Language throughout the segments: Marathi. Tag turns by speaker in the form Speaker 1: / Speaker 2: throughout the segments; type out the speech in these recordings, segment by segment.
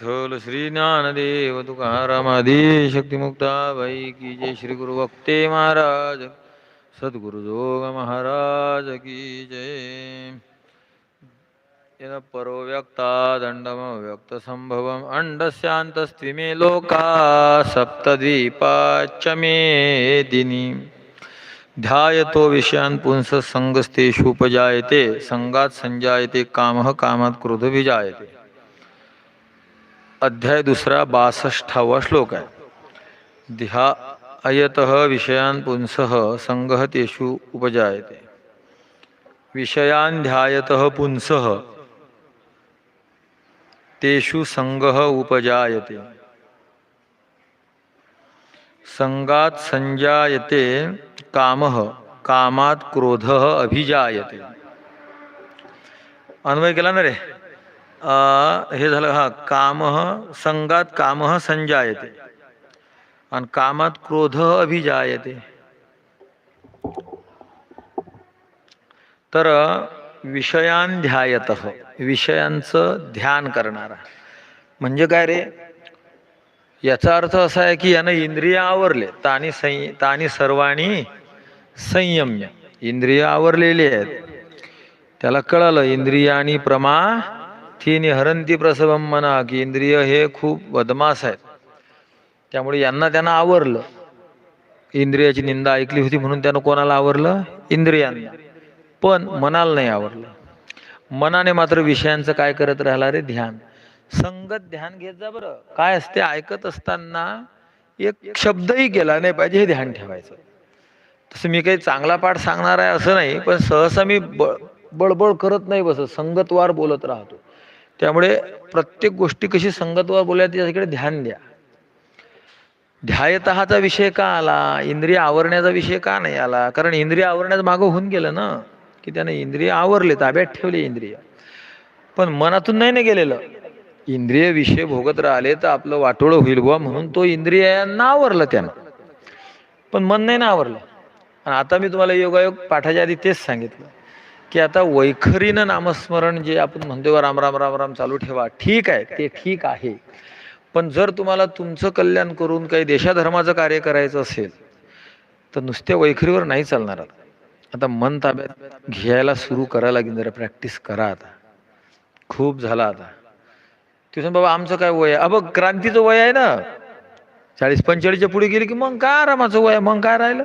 Speaker 1: विठ्ठल श्री ज्ञानदेव तुकाराम आदी शक्तिमुक्ता बाई की जय श्री गुरु भक्ते महाराज। सद्गुरु जोग महाराज की जय। येन परो व्यक्ता दंडम व्यक्त संभवम अंडस्यांतस्त्विमे लोका सप्तद्वीपाच्च मेदिनी ध्यायतो विषयान् पुंस संगस्तेषुपजायते संगात संजायते कामः कामात क्रोध विजायते अध्याय दुसरा बासष्टावा श्लोक आहे ध्यायत विषयान् पुंसः संगः तेषु उपजायते। विषयान् ध्यायत पुंसः, तेषु संगः उपजायते। संगात संजायते, कामः, कामात क्रोधः अभिजायते। अन्वय केला ना रे? हे झालं हा कामः संगात कामः संजायते. आणि कामात क्रोध अभिजायते. तर विषयान ध्यायत विषयांचं ध्यान करणारा. म्हणजे काय रे? याचा अर्थ असा आहे की यानं इंद्रिय आवरले तानी संय तानी सर्वाणी संयम्य. इंद्रिय आवरलेली आहेत. त्याला कळालं इंद्रियानी प्रमा थिनी हरंती प्रसभम म्हणा की इंद्रिय हे खूप बदमास आहेत. त्यामुळे यांना त्यांना आवरलं. इंद्रियाची निंदा ऐकली होती म्हणून त्यानं कोणाला आवरलं? इंद्रियांना. पण मनाला नाही आवरलं. मनाने मात्र विषयांचं काय करत राहिला रे? ध्यान. संगत ध्यान घेत जा बरं. काय असते? ऐकत असताना एक शब्दही केला नाही पाहिजे हे ध्यान ठेवायचं. तसं मी काही चांगला पाठ सांगणार आहे असं नाही पण सहसा मी ब बळबळ करत नाही बसत. संगतवार बोलत राहतो. त्यामुळे प्रत्येक गोष्टी कशी संगतवर बोलायची त्याच्याकडे ध्यान द्या. ध्यायतहाचा विषय का आला? इंद्रिय आवरण्याचा विषय का नाही आला? कारण इंद्रिय आवरण्याचं मागं होऊन गेलं ना की त्याने इंद्रिय आवरले ताब्यात ठेवले इंद्रिय. पण मनातून नाही ना गेलेलं. इंद्रिय विषय भोगत राहिले तर आपलं वाटोळं होईल बुवा म्हणून तो इंद्रियांना आवरलं त्यानं. पण मन नाही ना आवरलं. आणि आता मी तुम्हाला योगायोग पाठाच्या आधी तेच सांगितलं. की आता वैखरीनं नामस्मरण जे आपण म्हणतो राम राम राम राम चालू ठेवा. ठीक आहे ते ठीक आहे. पण जर तुम्हाला तुमचं कल्याण करून काही देशाधर्माचं कार्य करायचं असेल तर नुसत्या वैखरीवर नाही चालणार आता. मन ताब्यात घ्यायला सुरू करा लागेल जरा प्रॅक्टिस करा आता. खूप झाला आता. तिथून बाबा आमचं काय वय आहे? अबघ क्रांतीचं वय आहे ना. चाळीस पंचेचाळीसच्या पुढे गेली की मग काय रामाचं वय आहे? मग काय राहिलं?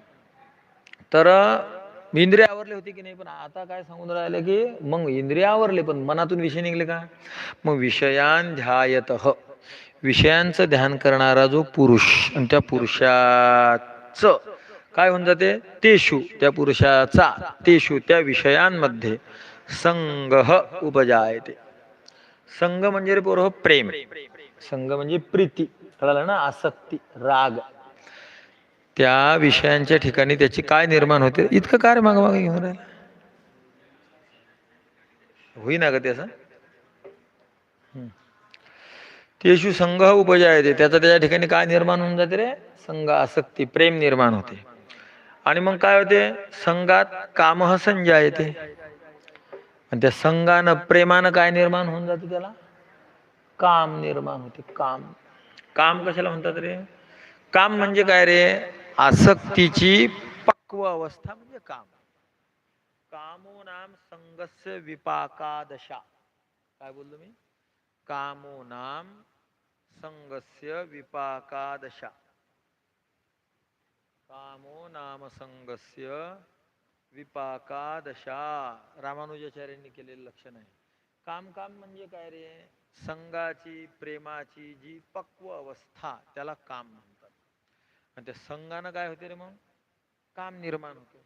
Speaker 1: तर इंद्रिय आवरले होते की नाही? पण आता काय सांगून राहिले की मग इंद्रिय आवरले पण मनातून विषय निघले का? मग विषयान ध्यायत. विषयांचं ध्यान करणारा जो पुरुष आणि त्या पुरुषाचं काय होऊन जाते? तेषु त्या पुरुषाचा तेषु त्या विषयांमध्ये संग उपजायते. संग म्हणजे रे पोरं प्रेम. संग म्हणजे प्रीती. कळालं ना? आसक्ती राग. त्या विषयांच्या ठिकाणी त्याची काय निर्माण होते? इतकं काय रे घेऊन राहिला? होईना ग त्याचा? हम्म. तेषु संघ उपजायते त्याचा त्याच्या ठिकाणी काय निर्माण होऊन जाते रे? संघ आसक्ती प्रेम निर्माण होते. आणि मग काय होते? संघात कामह येते आणि त्या संघानं प्रेमानं काय निर्माण होऊन जाते त्याला? काम निर्माण होते काम. काम कशाला म्हणतात रे? काम म्हणजे काय रे? आसक्तीची पक्व अवस्था म्हणजे काम. कामो नाम संगस्य विपाकादशा. काय बोललो मी? कामो नाम संगस्य विपाकादशा. कामो नाम संगस्य विपाकादशा. रामानुजाचार्यांनी केलेलं लक्षण आहे. काम काम म्हणजे काय रे? संघाची प्रेमाची जी पक्व अवस्था त्याला काम म्हणतात. आणि त्या संघानं काय होते रे मग? काम निर्माण होते.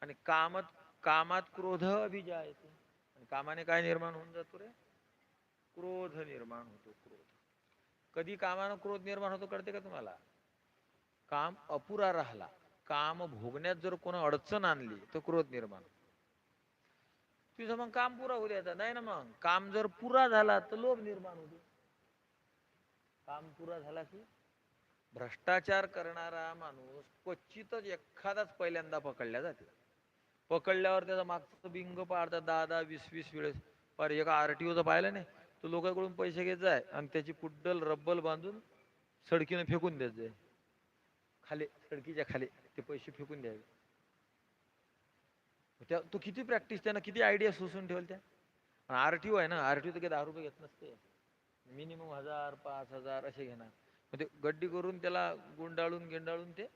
Speaker 1: आणि कामात कामात क्रोध अभिजा येते. आणि कामाने काय निर्माण होऊन जातो रे? क्रोध निर्माण होतो क्रोध. कधी कामानं क्रोध निर्माण होतो कळते का तुम्हाला? काम अपुरा राहिला. काम भोगण्यात जर कोणा अडचण आणली तर क्रोध निर्माण होतो. तुझं मग काम पुरा होऊ द्यायचं नाही ना मग? काम जर पुरा झाला तर लोभ निर्माण होतो. काम पुरा झाला की भ्रष्टाचार करणारा माणूस क्वचितच एखादाच पहिल्यांदा पकडल्या जाते पकडल्यावर त्याचा मागचं बिंग पाडतात दहा दहा वीस वीस वेळेस. पर एका आर टी ओचं पाहिलं नाही. तो लोकांकडून पैसे घेत जाय आणि त्याची पुड्डल रब्बल बांधून सडकीनं फेकून देत जाय. खाली सडकीच्या खाली ते पैसे फेकून द्यावे. त्या तो किती प्रॅक्टिस त्यानं किती आयडिया सोसून ठेवल त्या आर टी ओ आहे ना आर टी ओ तर काही दहा रुपये घेत नसते. मिनिमम हजार पाच हजार असे घेणार. मग ते गड्डी करून त्याला गुंडाळून गिंडाळून ते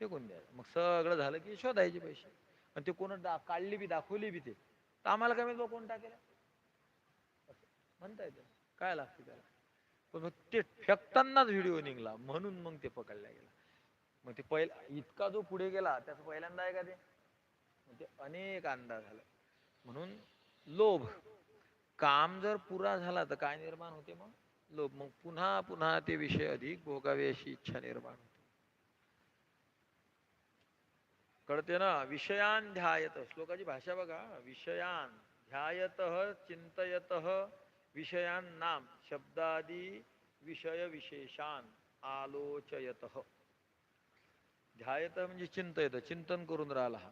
Speaker 1: फेकून द्यायचं. मग सगळं झालं की शोधायचे पैसे. आणि ते कोण दा काढली बी दाखवली बी ते. तर आम्हाला काय माहिती कोण टाकेल? म्हणताय म्हणता येतं काय लागते त्याला? पण मग ते फेकतानाच व्हिडिओ निघला. म्हणून मग ते पकडल्या गेला. मग ते पहिला इतका जो पुढे गेला त्याचा पहिल्यांदा आहे का ते? मग ते अनेक अंदाज झाला. म्हणून लोभ. काम जर पुरा झाला तर काय निर्माण होते मग? लोभ मग पुन्हा पुन्हा ते विषय अधिक भोगावे अशी इच्छा निर्माण होते. कळते ना? विषयान ध्यायत. श्लोकाची भाषा बघा. विषयान ध्यायत चिंतयत विषयान नाम. शब्दादी विषय विशेषान आलोचयत. ध्यायत म्हणजे चिंतयत. चिंतन करून राहिला हा.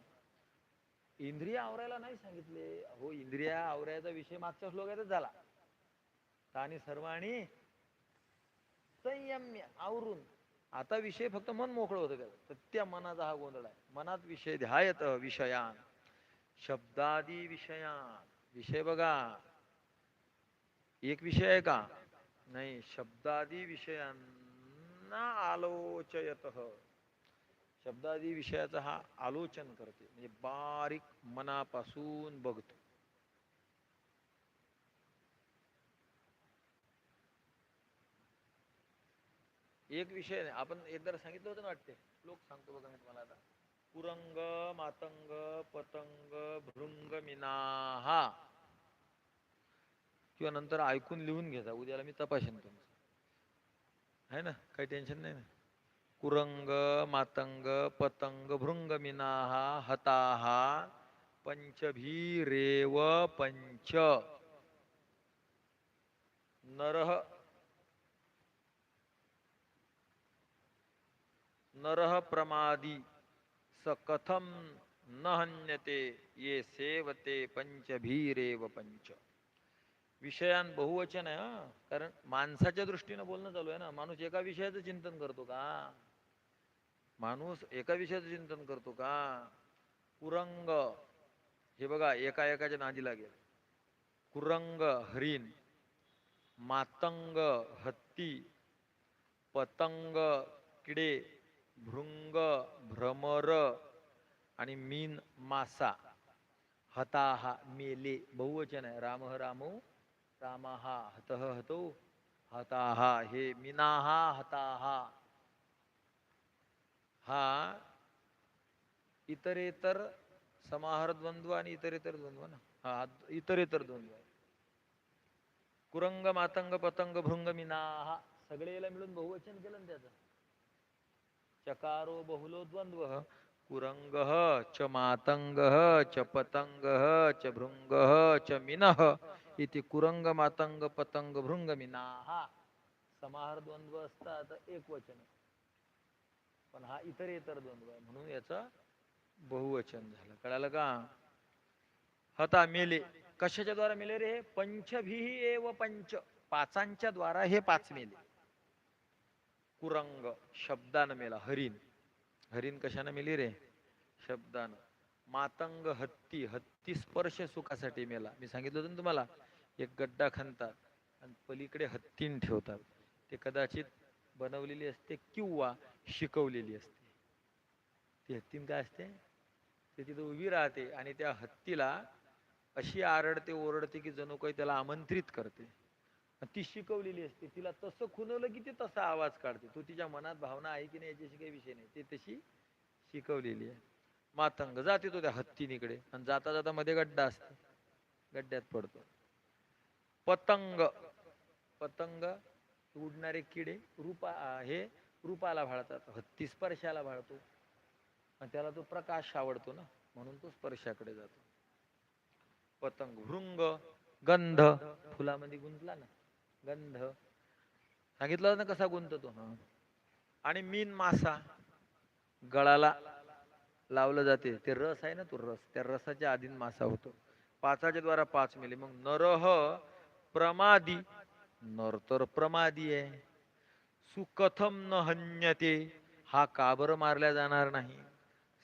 Speaker 1: इंद्रिया आवरायला नाही सांगितले. हो इंद्रिया आवरायचा विषय मागच्या श्लोकातच झाला. तानी सर्वाणी संयम्य आवरून. आता विषय फक्त मन मोकळं होतं त्याचं. तर त्या मनाचा हा गोंधळ आहे. मनात विषय ध्यायत विषयान. शब्दादी विषयान. विषय बघा. एक विषय आहे का? नाही शब्दादी विषयांना आलोचयत. शब्दादी विषयाचा हा आलोचन करते. म्हणजे बारीक मनापासून बघतो. एक विषय नाही. आपण एकदा सांगितलं होतं ना वाटते. लोक सांगतो बघा मी तुम्हाला आता. पुरंग मातंग पतंग भृंग मिनाहा. किंवा नंतर ऐकून लिहून घेता. उद्याला मी तपासेन तुमचं. आहे ना? काही टेन्शन नाही ना? कुरंग मातंग पतंग भृंग मिनाहा हताहा पंचभीरेव पंच. नरह नरः प्रमादी। स कथम न हन्यते ये सेवते पंचभीरेव पंच। विषयान बहुवचन आहे हा. कारण माणसाच्या दृष्टीनं बोलणं चालू आहे ना. माणूस एका विषयाचं चिंतन करतो का? माणूस एका विषयाचं चिंतन करतो का? कुरंग हे बघा एका एकाच्या नादी लागेल. कुरंग हरिण. मातंग हत्ती. पतंग किडे. भृंग भ्रमर आणि मीन मासा. हताहा मेले बहुवचन आहे. राम रामो रामाहा हतः हतो हताहा हे मिनाहा हताहा हा इतरेतर समाहार द्वंद्व आणि इतरेतर द्वंद्व ना? हा इतरेतर द्वंद्व आहे. कुरंग मातंग पतंग भृंग मिनाहा सगळेला मिळून बहुवचन केलं ना त्याचं. चकारो बहुलो द्वंद्व कुरंग च मातंग च पतंग च भृंग च मिनः इति कुरंग मातंग पतंग भृंग मिनाहा समाहार द्वंद्व असतात एक वचन पण हा इतर इतर द्वंद्व आहे म्हणून याच बहुवचन झालं. कळालं का? हता मेले. कशाच्या द्वारा मेले रे? पंचभी एव पंच. पाचांच्या द्वारा हे पाच मेले. कुरंग शब्दानं मेला हरिण. हरिण कशानं मेली रे? शब्दानं. मातंग हत्ती हत्ती स्पर्श सुखासाठी मेला. मी सांगितलं होतं ना तुम्हाला एक गड्डा खणतात आणि पलीकडे हत्तीन ठेवतात. ते कदाचित बनवलेली असते किंवा शिकवलेली असते. ती हत्तीन काय असते? ते तिथं उभी राहते आणि त्या हत्तीला अशी आरडते ओरडते की जणू काही त्याला आमंत्रित करते. ती शिकवलेली असते. तिला तसं खुनवलं की ती तसा आवाज काढते. तो तिच्या मनात भावना आहे की नाही याच्याशी काही विषय नाही. ते तशी शिकवलेली आहे. मातंग जाते तो त्या हत्तीनीकडे आणि जाता जाता मध्ये गड्डा असतो. गड्ड्यात पडतो. पतंग. पतंग उडणारे किडे रूपा हे रूपाला भाळतात. हत्ती स्पर्शाला भाळतो. आणि त्याला तो प्रकाश आवडतो ना म्हणून तो स्पर्शाकडे जातो. पतंग भृंग गंध फुलामध्ये गुंतला ना गंध. सांगितलं ना कसा गुंततो आणि मीन मासा गळाला लावलं जाते. ते रस आहे ना तो रस. त्या रसाच्या आधीन मासा होतो. पाचाच्या द्वारा पाच मिले. मग नरह प्रमादी. नर तर प्रमादी आहे. सुकथम न हन्यते. हा काबर मारल्या जाणार नाही.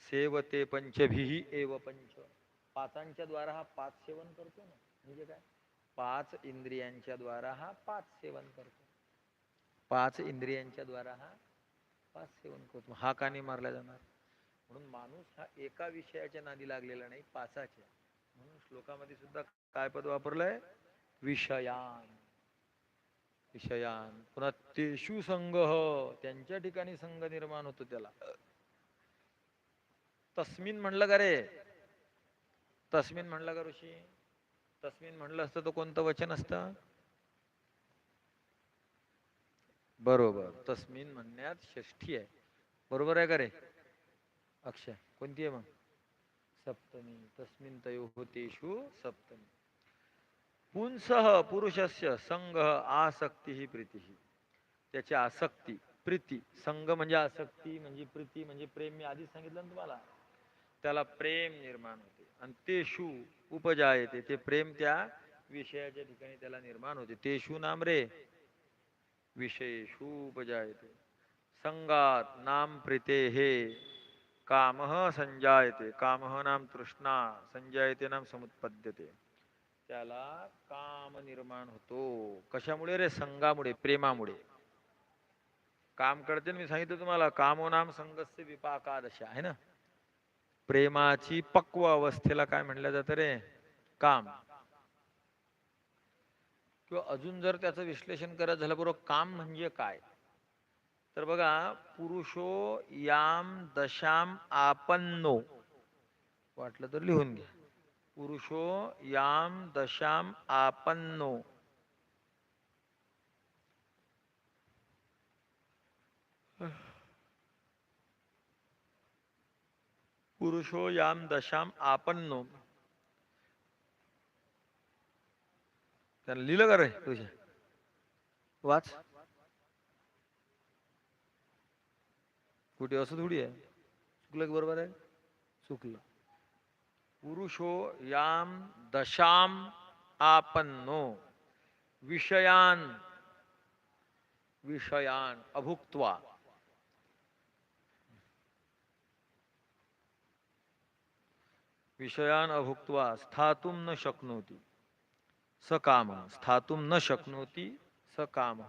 Speaker 1: सेवते पंचभिही एव पंच. पाचांच्या द्वारा हा पाच सेवन करतो ना. म्हणजे काय? पाच इंद्रियांच्या द्वारा हा पाच सेवन करतो. पाच इंद्रियांच्या द्वारा हा पाच सेवन करतो. हा का नाही मारला जाणार? म्हणून माणूस हा एका विषयाच्या नादी लागलेला नाही पाचाच्या. म्हणून श्लोकामध्ये सुद्धा काय पद वापरलंय? विषयान. विषयान. पुन्हा तेषु संघ त्यांच्या ठिकाणी संघ निर्माण होतो त्याला. तस्मिन म्हणलं का रे? तस्मिन म्हणलं का ऋषी? तस्मिन म्हणलं असतं तर कोणतं वचन असतं? बरोबर. तस्मिन म्हणण्यात षष्ठी आहे. बरोबर आहे का रे? अक्षय कोणती आहे मग? सप्तमी. तस्मिन तयो होतेषु सप्तमी. पुंसः पुरुषस्य संघ आसक्ती ही प्रीती. त्याची आसक्ती प्रीती. संघ म्हणजे आसक्ती म्हणजे प्रीती म्हणजे प्रेम. मी आधीच सांगितलं ना तुम्हाला? त्याला प्रेम निर्माण होते. आणि ते शू उपजा येते. ते प्रेम त्या विषयाच्या ठिकाणी त्याला निर्माण होते. ते शू नाम रे? विषय उपजा येते. संगात नाम प्रीते हे. कामः संजायते. कामः नाम तृष्णा. संजायते नाम समुत्पद्यते. त्याला काम निर्माण होतो. कशामुळे रे? संगामुळे प्रेमामुळे. काम करते मी सांगितलं तुम्हाला? कामो नाम संगस्य विपाकादशा. आहे ना? प्रेमाची पक्व अवस्थेला काय म्हणलं जातं रे? काम. किंवा अजून जर त्याचं विश्लेषण करत झालं बरोबर काम म्हणजे काय? तर बघा पुरुषो याम दशाम आपन्नो. वाटलं तर लिहून घ्या. पुरुषो याम दशाम आपन्नो. पुरुषो याम दशाम आपन्नो. त्याला लिहिलं का रे तुझ्या वाच. कुठे? असं थोडी आहे. चुकलं की बरोबर आहे? चुकलं. पुरुषो याम दशाम आपन्नो. विषयान. विषयान अभुक्त्वा. विषयान अभुक्त्वा स्थातुं न शक्नोति। स काम स्थातुं न शक्नोति। स काम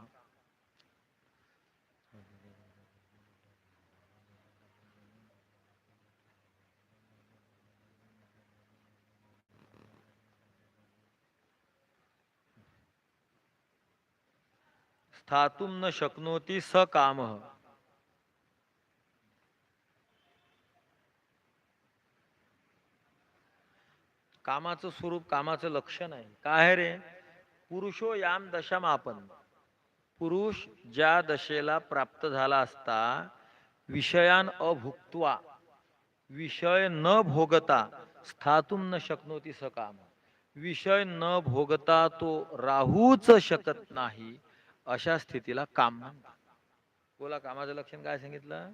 Speaker 1: स्थातुं न शक्नोति। स काम कामाचं स्वरूप कामाचं लक्षण आहे काय आहे रे? पुरुषो याम दशाम आपण पुरुष ज्या दशेला प्राप्त झाला असता विषयान अभुक्त्वा विषय न भोगता स्थातुम न शक्नोती सकाम विषय न भोगता तो राहूच शकत नाही अशा स्थितीला काम बोला कामाचं लक्षण काय सांगितलं?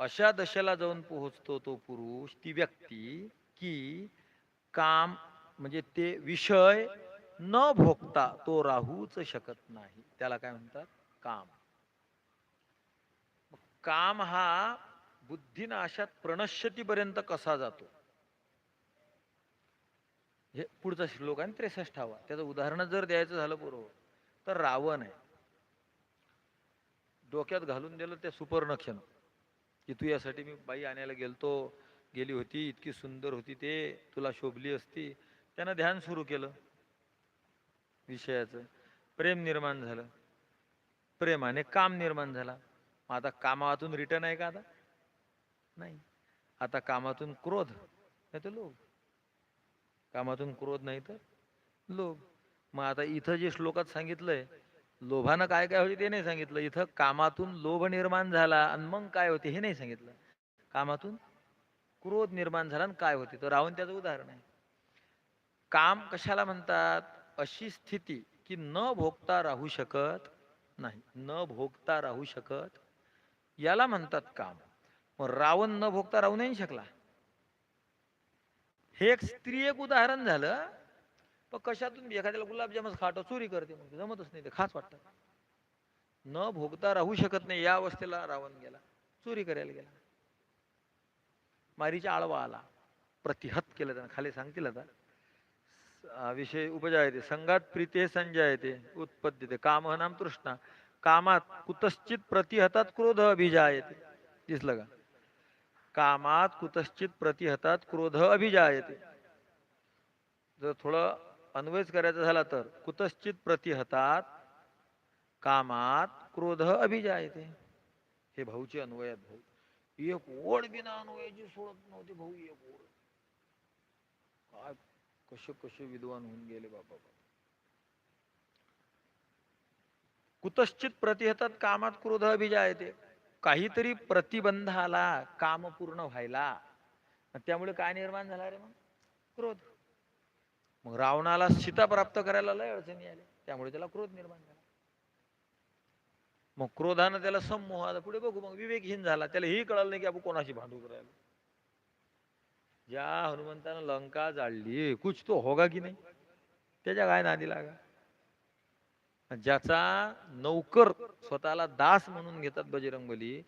Speaker 1: अशा दशेला जाऊन पोहोचतो तो पुरुष ती व्यक्ती की काम म्हणजे ते विषय न भोगता तो राहूच शकत नाही. त्याला काय म्हणतात? काम. काम हा बुद्धिनाशात प्रणश्यतीपर्यंत कसा जातो? हे पुढचा श्लोक आहे त्रेसष्टावा त्याचं उदाहरण जर द्यायचं झालं बरोबर. तर रावण आहे. डोक्यात घालून दिलं त्या सुपर्णक्षण की तू यासाठी मी बाई आणायला गेलतो. गेली होती इतकी सुंदर होती ते तुला शोभली असती. त्यानं ध्यान सुरू केलं. विषयाचं. प्रेम निर्माण झालं. प्रेमाने काम निर्माण झाला. मग आता कामातून रिटर्न आहे का आता? नाही. आता कामातून क्रोध नाही तर लोभ. कामातून क्रोध नाही तर लोभ. मग आता इथं जे श्लोकात सांगितलंय लोभानं काय काय होते ते नाही सांगितलं. इथं कामातून लोभ निर्माण झाला आणि मग काय होते हे नाही सांगितलं. कामातून क्रोध निर्माण झाला आणि काय होते? तर रावण त्याचं उदाहरण आहे. काम कशाला म्हणतात? अशी स्थिती की न भोगता राहू शकत नाही. न भोगता राहू शकत. याला म्हणतात काम. मग रावण न भोगता राहू नाही शकला. हे एक स्त्री एक उदाहरण झालं. पण कशातून? एखाद्याला गुलाबजामच खाटो चोरी करते मग जमतच नाही ते खास वाटतं. न भोगता राहू शकत नाही. या अवस्थेला रावण गेला. चोरी करायला गेला. मारीच्या आळवा आला. प्रतिहत केलं त्यानं खाली सांगतील आता. विषय विषय उपजायते संघात प्रीते संजयते उत्पद्यते काम नाम तृष्णा. कामात कुतश्चित प्रतिहतात क्रोध अभिजायते दिसलं का? कामात कुतश्चित प्रतिहतात क्रोध अभिजायते जर थोडं अन्वयच करायचा झाला तर कुतश्चित प्रतिहतात कामात क्रोध अभिजायते हे भाऊचे अन्वयात भाऊ. एक ओढ बिना अनुयाची सोडत नव्हते भाऊ एक ओढ. काय कसे कसे विद्वान होऊन गेले बाबा कुतश्चित प्रतिहतात कामात क्रोध अभिजा येते काहीतरी प्रतिबंध आला काम पूर्ण व्हायला. त्यामुळे काय निर्माण झाला रे मग? क्रोध. मग रावणाला सीता प्राप्त करायला लय अडचणी आल्या. त्यामुळे त्याला क्रोध निर्माण झाला. मग क्रोधानं त्याला समूह आता पुढे बघू मग विवेकहीन झाला. त्याला ही कळलं नाही की आपण कोणाशी भांडू करायला ज्या हनुमंतानं लंका जाळली कुछ तो होगा की नाही? त्याच्या काय नादी लागा. ज्याचा नौकर स्वतःला दास म्हणून घेतात बजरंगबली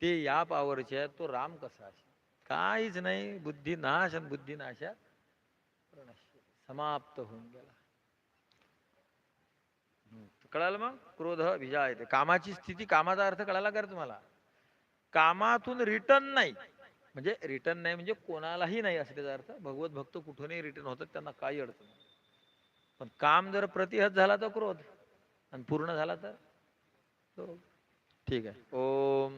Speaker 1: ते या पावरचे आहेत तो राम कसा काहीच नाही. बुद्धी नाश आणि बुद्धी नाशात समाप्त होऊन गेला. कळालं मग? क्रोध विजा येते कामाची स्थिती कामाचा अर्थ कळाला का तुम्हाला? कामातून रिटर्न नाही. म्हणजे रिटर्न नाही म्हणजे कोणालाही नाही असं त्याचा अर्थ. भगवत भक्त कुठूनही रिटर्न होतात त्यांना काही अडचण नाही. पण काम जर प्रतिहत झाला तर क्रोध. आणि पूर्ण झाला तर? ठीक आहे. ओम.